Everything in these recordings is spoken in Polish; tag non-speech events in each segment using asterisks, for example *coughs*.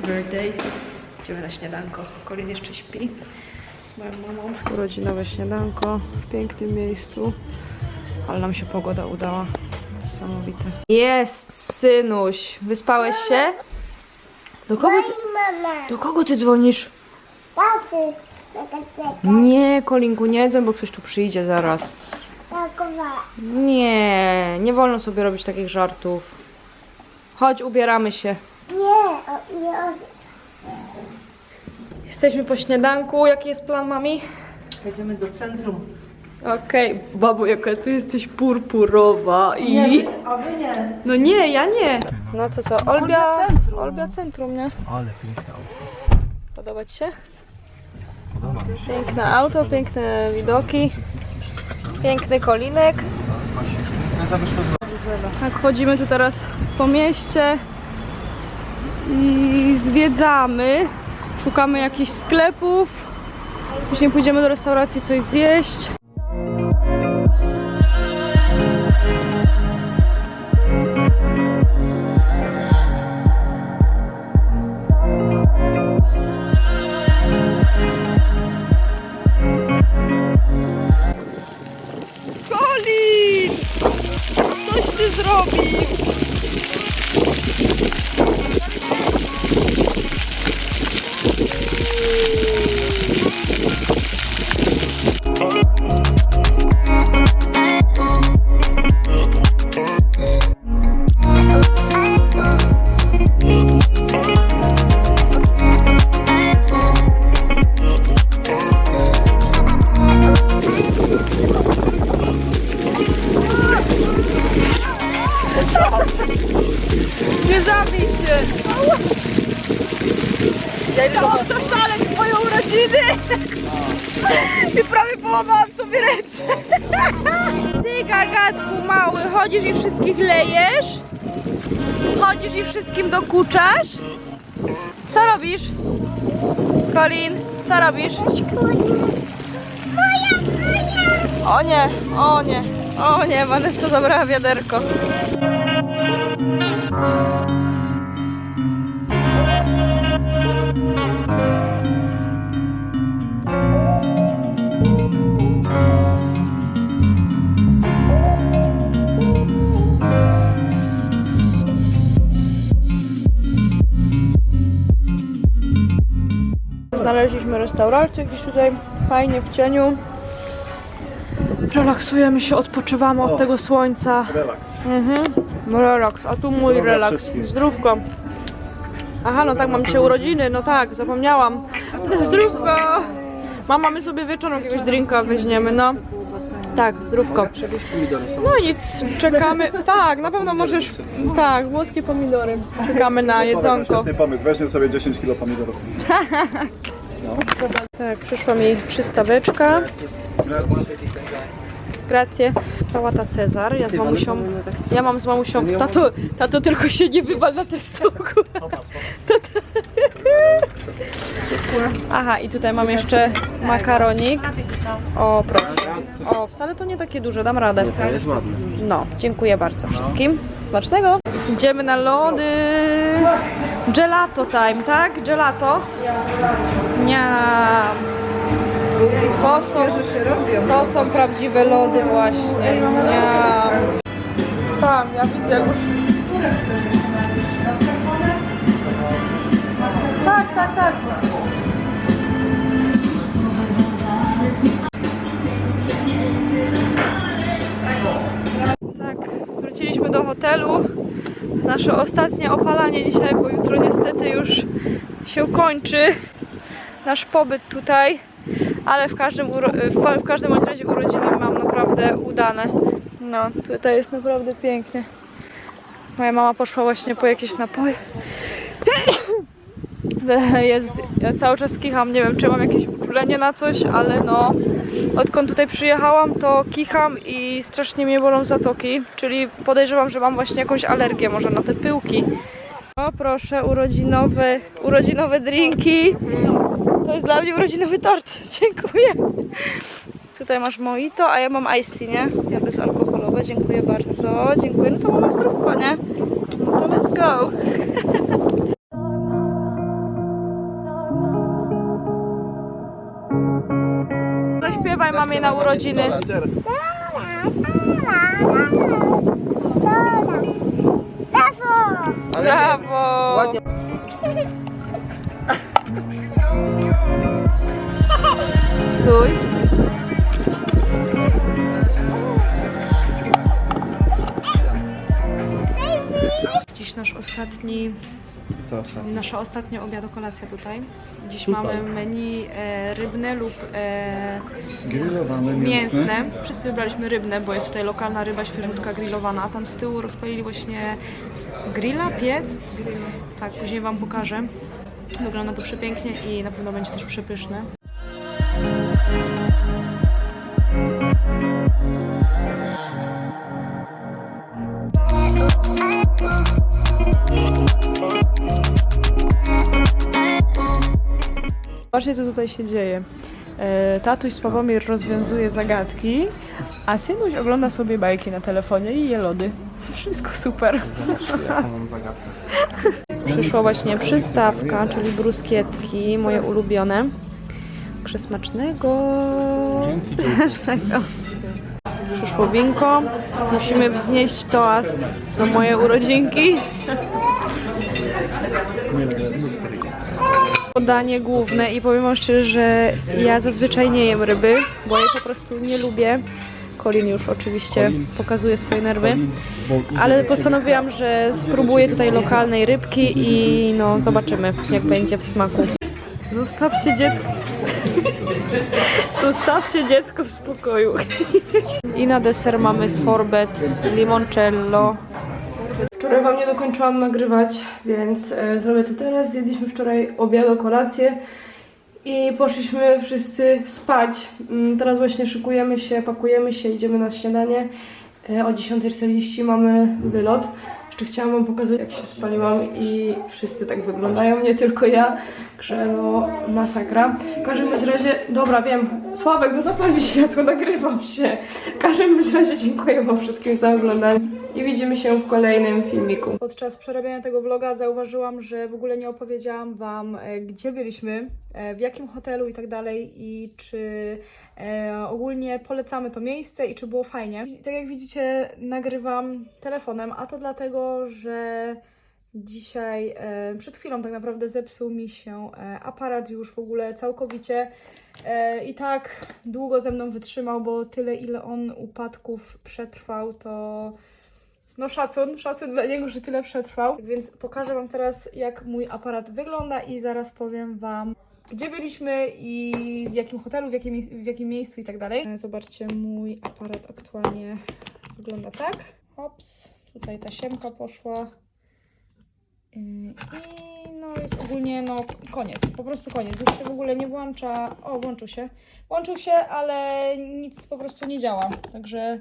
birthday. Idziemy na śniadanko. Colin jeszcze śpi z moją mamą. Urodzinowe śniadanko w pięknym miejscu. Ale nam się pogoda udała. Niesamowite. Jest, synuś. Wyspałeś się? Do kogo ty, do kogo ty dzwonisz? Nie, Kolinku, nie dzwoń, bo ktoś tu przyjdzie zaraz. Nie, nie wolno sobie robić takich żartów. Chodź, ubieramy się. Jesteśmy po śniadanku. Jaki jest plan, mami? Jedziemy do centrum. Okej, babo, jaka ty jesteś purpurowa i... A wy nie. No nie, ja nie. No to co, Olbia... Olbia Centrum. Olbia Centrum, nie? Ale piękne auto. Podoba ci się? Podoba mi się. Piękne auto, piękne widoki. Piękny kolinek. Właśnie wyszła z Tak, chodzimy tu teraz po mieście i zwiedzamy. Szukamy jakichś sklepów. Później pójdziemy do restauracji coś zjeść. Chciałam zaszaleć w urodziny! I prawie połamałam sobie ręce. Ty gagatku mały, chodzisz i wszystkich lejesz? Chodzisz i wszystkim dokuczasz? Co robisz? Colin, co robisz? O nie, o nie, o nie, Vanessa zabrała wiaderko. Znaleźliśmy restaurację gdzieś tutaj fajnie w cieniu. Relaksujemy się, odpoczywamy od tego słońca. Relaks. Mhm. Relaks, a tu mój Zdrowia relaks. wszystkim. Zdrówko. Aha, no tak, mam dzisiaj urodziny, no tak, zapomniałam. Zdrówko! Mama, my sobie wieczorem jakiegoś drinka weźmiemy, no. Tak, zdrówko. No i nic, czekamy. Tak, na pewno możesz. Tak, włoskie pomidory. Czekamy na jedzonko. Świetny pomysł, weźmy sobie 10 kg pomidorów. *laughs* Tak, przyszła mi przystaweczka. Grazie. Sałata Cezar. Ja z mamusią. Ja mam z mamusią. Tato, tato tylko się nie wywal na tym stołku. Tato. Aha, i tutaj mam jeszcze makaronik. O, proszę. O, wcale to nie takie duże, dam radę. To jest ładne. No, dziękuję bardzo wszystkim. Smacznego. Idziemy na lody. Gelato time, tak? Gelato. Niam. To są, to są prawdziwe lody właśnie. Niam. Tam, ja widzę jak już... Tak, tak, tak. Tak, wróciliśmy do hotelu. Nasze ostatnie opalanie dzisiaj, bo jutro niestety już się kończy nasz pobyt tutaj. Ale w każdym, w, w każdym razie urodziny mam naprawdę udane. No, tutaj jest naprawdę pięknie. Moja mama poszła właśnie po jakieś napoje. *coughs* Jezus, ja cały czas kicham, nie wiem czy mam jakieś uczulenie na coś, ale no odkąd tutaj przyjechałam to kicham i strasznie mnie bolą zatoki, czyli podejrzewam, że mam właśnie jakąś alergię może na te pyłki. O proszę, urodzinowe, urodzinowe drinki. To jest dla mnie urodzinowy tort, *laughs* dziękuję. Tutaj masz mojito, a ja mam iced tea, nie? Ja bezalkoholowe, dziękuję bardzo, dziękuję. No to mamy zdrówko, nie? No to let's go! *laughs* Zaśpiewaj mamie na urodziny. Brawo! Brawo! *laughs* Stój. Dziś nasz ostatni, Co nasza ostatnia obiadokolacja tutaj. Dziś Super. mamy menu e, rybne lub e, Grillowane, mięsne. mięsne. Wszyscy wybraliśmy rybne, bo jest tutaj lokalna ryba świeżutka grillowana. A tam z tyłu rozpalili właśnie grilla, piec. Tak, później Wam pokażę. Wygląda to przepięknie i na pewno będzie też przepyszne. Zobaczcie, co tutaj się dzieje. E, Tatuś Sławomir rozwiązuje zagadki, a synuś ogląda sobie bajki na telefonie i je lody. *laughs* Wszystko super. *laughs* Przyszła właśnie przystawka, czyli bruskietki, moje ulubione. Także smacznego. *laughs* Dzięki, Smacznego. Przyszło winko. Musimy wznieść toast na moje urodzinki. Podanie główne i powiem wam szczerze, że ja zazwyczaj nie jem ryby, bo jej po prostu nie lubię. Colin już oczywiście Colin. pokazuje swoje nerwy. Ale postanowiłam, że spróbuję tutaj lokalnej rybki i no zobaczymy jak będzie w smaku. Zostawcie dziecko. Zostawcie dziecko w spokoju. I na deser mamy sorbet limoncello. Wczoraj wam nie dokończyłam nagrywać, więc e, zrobię to teraz. Zjedliśmy wczoraj obiad, kolację i poszliśmy wszyscy spać. Mm, Teraz właśnie szykujemy się, pakujemy się, idziemy na śniadanie. E, O 10.40 mamy wylot. Chciałam wam pokazać, jak się spaliłam i wszyscy tak wyglądają, nie tylko ja. Także no, masakra. W każdym bądź razie, dobra, wiem, Sławek, no zapal mi światło, nagrywam się. W każdym bądź razie dziękuję wam wszystkim za oglądanie i widzimy się w kolejnym filmiku. Podczas przerabiania tego vloga zauważyłam, że w ogóle nie opowiedziałam wam, e, gdzie byliśmy, w jakim hotelu i tak dalej i czy e, ogólnie polecamy to miejsce i czy było fajnie. Tak jak widzicie, nagrywam telefonem, a to dlatego, że dzisiaj, e, przed chwilą tak naprawdę zepsuł mi się e, aparat już w ogóle całkowicie. E, I tak długo ze mną wytrzymał, bo tyle ile on upadków przetrwał, to no szacun, szacun dla niego, że tyle przetrwał. Więc pokażę Wam teraz, jak mój aparat wygląda i zaraz powiem Wam, gdzie byliśmy i w jakim hotelu, w jakim, w jakim miejscu i tak dalej. E, Zobaczcie, mój aparat aktualnie wygląda tak. Ops, tutaj ta siemka poszła. Yy, I no jest ogólnie no koniec, po prostu koniec. Już się w ogóle nie włącza. O, włączył się. Włączył się, ale nic po prostu nie działa. Także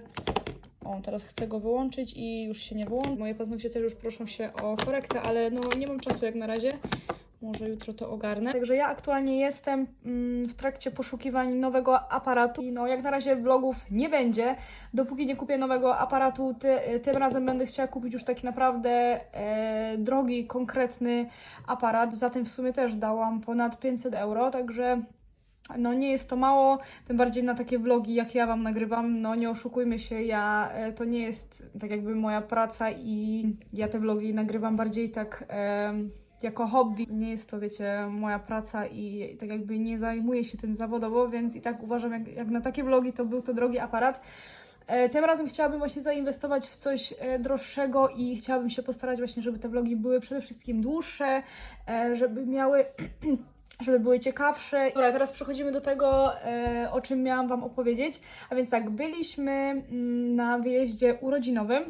o, teraz chcę go wyłączyć i już się nie wyłączy. Moje paznokcie też już proszą się o korektę, ale no nie mam czasu jak na razie. Może jutro to ogarnę. Także ja aktualnie jestem mm, w trakcie poszukiwań nowego aparatu i no jak na razie vlogów nie będzie. Dopóki nie kupię nowego aparatu, ty, tym razem będę chciała kupić już taki naprawdę e, drogi, konkretny aparat. Za tym w sumie też dałam ponad 500 euro, także no nie jest to mało, tym bardziej na takie vlogi, jak ja Wam nagrywam, no nie oszukujmy się, ja, e, to nie jest tak jakby moja praca i ja te vlogi nagrywam bardziej tak em, jako hobby. Nie jest to, wiecie, moja praca i tak jakby nie zajmuję się tym zawodowo, więc i tak uważam, jak, jak na takie vlogi to był to drogi aparat. E, Tym razem chciałabym właśnie zainwestować w coś e, droższego i chciałabym się postarać właśnie, żeby te vlogi były przede wszystkim dłuższe, e, żeby miały *clears throat* żeby były ciekawsze. Dobra, teraz przechodzimy do tego, o czym miałam Wam opowiedzieć. A więc tak, byliśmy mm, na wyjeździe urodzinowym.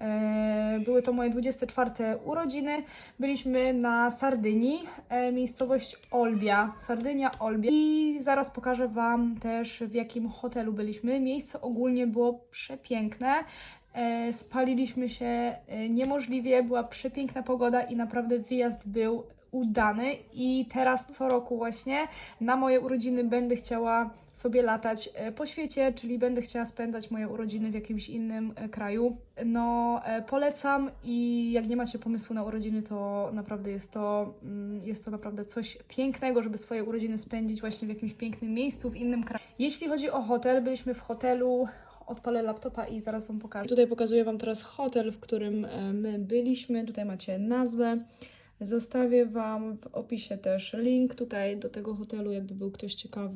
E, Były to moje 24 urodziny. Byliśmy na Sardynii, e, miejscowość Olbia. Sardynia, Olbia. I zaraz pokażę Wam też, w jakim hotelu byliśmy. Miejsce ogólnie było przepiękne. E, Spaliliśmy się niemożliwie, była przepiękna pogoda i naprawdę wyjazd był udany i teraz co roku właśnie na moje urodziny będę chciała sobie latać e, po świecie, czyli będę chciała spędzać moje urodziny w jakimś innym e, kraju. No, e, polecam i jak nie macie pomysłu na urodziny, to naprawdę jest to, mm, jest to naprawdę coś pięknego, żeby swoje urodziny spędzić właśnie w jakimś pięknym miejscu, w innym kraju. Jeśli chodzi o hotel, byliśmy w hotelu odpalę laptopa i zaraz Wam pokażę. Tutaj pokazuję Wam teraz hotel, w którym my byliśmy. Tutaj macie nazwę. Zostawię Wam w opisie też link tutaj do tego hotelu, jakby był ktoś ciekawy.